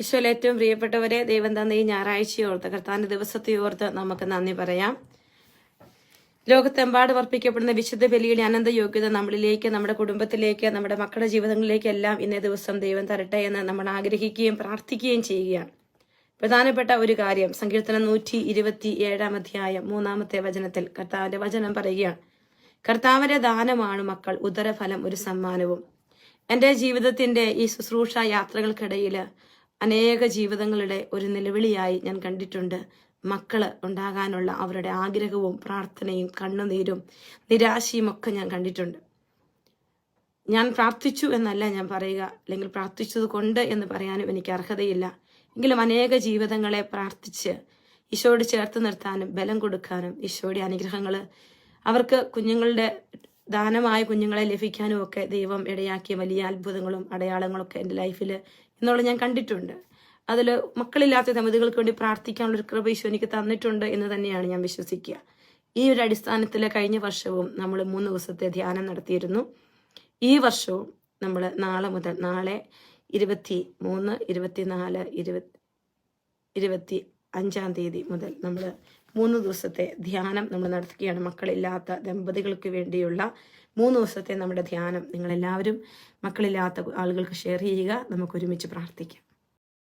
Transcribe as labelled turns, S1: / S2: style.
S1: ഈശോയിൽ ഏറ്റവും പ്രിയപ്പെട്ടവരെ ദൈവം തന്ന ഈ ഞായറാഴ്ചയോർത്ത് കർത്താന്റെ ദിവസത്തെ ഓർത്ത് നമുക്ക് നന്ദി പറയാം. ലോകത്തെമ്പാട് വർപ്പിക്കപ്പെടുന്ന വിശുദ്ധ ബലിയുടെ അനന്ത യോഗ്യത നമ്മളിലേക്ക് നമ്മുടെ കുടുംബത്തിലേക്ക് നമ്മുടെ മക്കളുടെ ജീവിതങ്ങളിലേക്ക് എല്ലാം ഇന്നേ ദിവസം ദൈവം തരട്ടെ എന്ന് നമ്മൾ ആഗ്രഹിക്കുകയും പ്രാർത്ഥിക്കുകയും ചെയ്യുകയാണ്. പ്രധാനപ്പെട്ട ഒരു കാര്യം സങ്കീർത്തനം നൂറ്റി ഇരുപത്തി ഏഴാം അധ്യായം മൂന്നാമത്തെ വചനത്തിൽ കർത്താവിന്റെ വചനം പറയുകയാണ്. കർത്താവിന്റെ ദാനമാണ് മക്കൾ ഉദരഫലം ഒരു സമ്മാനവും. എന്റെ ജീവിതത്തിന്റെ ഈ ശുശ്രൂഷ യാത്രകൾക്കിടയിൽ അനേക ജീവിതങ്ങളുടെ ഒരു നിലവിളിയായി ഞാൻ കണ്ടിട്ടുണ്ട്. മക്കൾ ഉണ്ടാകാനുള്ള അവരുടെ ആഗ്രഹവും പ്രാർത്ഥനയും കണ്ണുനീരും നിരാശയും ഒക്കെ ഞാൻ കണ്ടിട്ടുണ്ട്. ഞാൻ പ്രാർത്ഥിച്ചു എന്നല്ല ഞാൻ പറയുക. അല്ലെങ്കിൽ പ്രാർത്ഥിച്ചത് കൊണ്ട് എന്ന് പറയാനും എനിക്ക് അർഹതയില്ല. എങ്കിലും അനേക ജീവിതങ്ങളെ പ്രാർത്ഥിച്ച് ഈശോയോട് ചേർത്ത് നിർത്താനും ബലം കൊടുക്കാനും ഈശോയുടെ അനുഗ്രഹങ്ങൾ അവർക്ക് കുഞ്ഞുങ്ങളുടെ ദാനമായ കുഞ്ഞുങ്ങളെ ലഭിക്കാനും ഒക്കെ ദൈവം ഇടയാക്കിയ വലിയ അത്ഭുതങ്ങളും അടയാളങ്ങളും ഒക്കെ എന്റെ ലൈഫിൽ എന്നുള്ള ഞാൻ കണ്ടിട്ടുണ്ട്. അതിൽ മക്കളില്ലാത്ത ദമ്പതികൾക്ക് വേണ്ടി പ്രാർത്ഥിക്കാനുള്ള ഒരു കൃപ ഈശോ എനിക്ക് തന്നിട്ടുണ്ട് എന്ന് തന്നെയാണ് ഞാൻ വിശ്വസിക്കുക. ഈ ഒരു അടിസ്ഥാനത്തിൽ കഴിഞ്ഞ വർഷവും നമ്മൾ മൂന്ന് ദിവസത്തെ ധ്യാനം നടത്തിയിരുന്നു. ഈ വർഷവും നമ്മൾ നാളെ മുതൽ നാളെ ഇരുപത്തി മൂന്ന് ഇരുപത്തിനാല് ഇരുപത്തി ഇരുപത്തി അഞ്ചാം തീയതി മുതൽ നമ്മൾ മൂന്ന് ദിവസത്തെ ധ്യാനം നമ്മൾ നടത്തുകയാണ്. മക്കളില്ലാത്ത ദമ്പതികൾക്ക് വേണ്ടിയുള്ള മൂന്ന് ദിവസത്തെ നമ്മുടെ ധ്യാനം നിങ്ങളെല്ലാവരും മക്കളില്ലാത്ത ആളുകൾക്ക് ഷെയർ ചെയ്യുക. നമുക്ക് ഒരുമിച്ച് പ്രാർത്ഥിക്കാം.